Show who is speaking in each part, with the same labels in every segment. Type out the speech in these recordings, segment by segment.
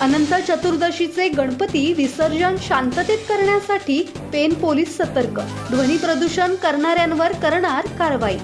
Speaker 1: अनंत चतुर्दशीचे गणपती विसर्जन शांततेत करण्यासाठी पेन पोलीस सतर्क. ध्वनी प्रदूषण करणाऱ्यांवर करणार कारवाई.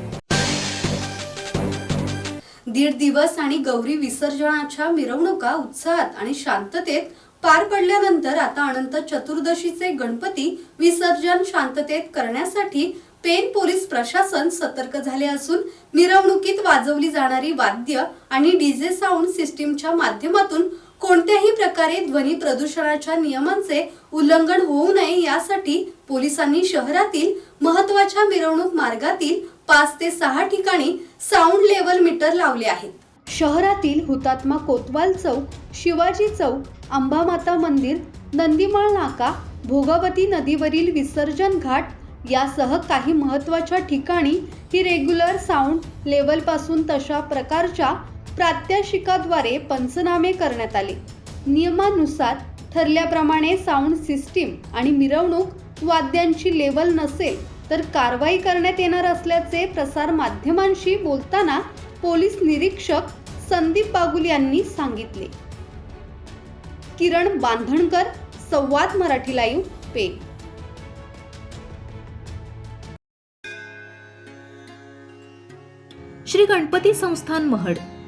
Speaker 1: दीड दिवस आणि गौरी विसर्जनाच्या मिरवणुका उत्साहात आणि शांततेत पार पडल्यानंतर आता अनंत चतुर्दशीचे गणपती विसर्जन शांततेत करण्यासाठी पेन पोलीस प्रशासन सतर्क झाले असून मिरवणुकीत वाजवली जाणारी वाद्य आणि डीजे साऊंड सिस्टीमच्या माध्यमातून कोणत्याही प्रकारे ध्वनी प्रदूषणाच्या नियमांचे उल्लंघन होऊ नये यासाठी पोलिसांनी शहरातील महत्त्वाच्या मिरवणूक मार्गातील पाच ते सहा ठिकाणी साऊंड लेवल मीटर लावले आहेत. शहरातील हुतात्मा कोतवाल चौक शिवाजी चौक अंबामाता मंदिर नंदीमाळ नाका भोगावती नदीवरील विसर्जन घाट यासह काही महत्त्वाच्या ठिकाणी ही रेग्युलर साऊंड लेवलपासून तशा प्रकारच्या प्रात्यक्षिकाद्वारे पंचनामे करण्यात आले. नियमानुसार ठरल्याप्रमाणे साऊंड सिस्टीम आणि मिरवणूक वाद्यांची लेवल नसेल तर कारवाई करण्यात येणार असल्याचे प्रसार माध्यमांशी बोलताना पोलीस निरीक्षक संदीप बागुल यांनी सांगितले. किरण बांधणकर संवाद मराठी लाईव्ह पेन
Speaker 2: श्री गणपती संस्थान महड.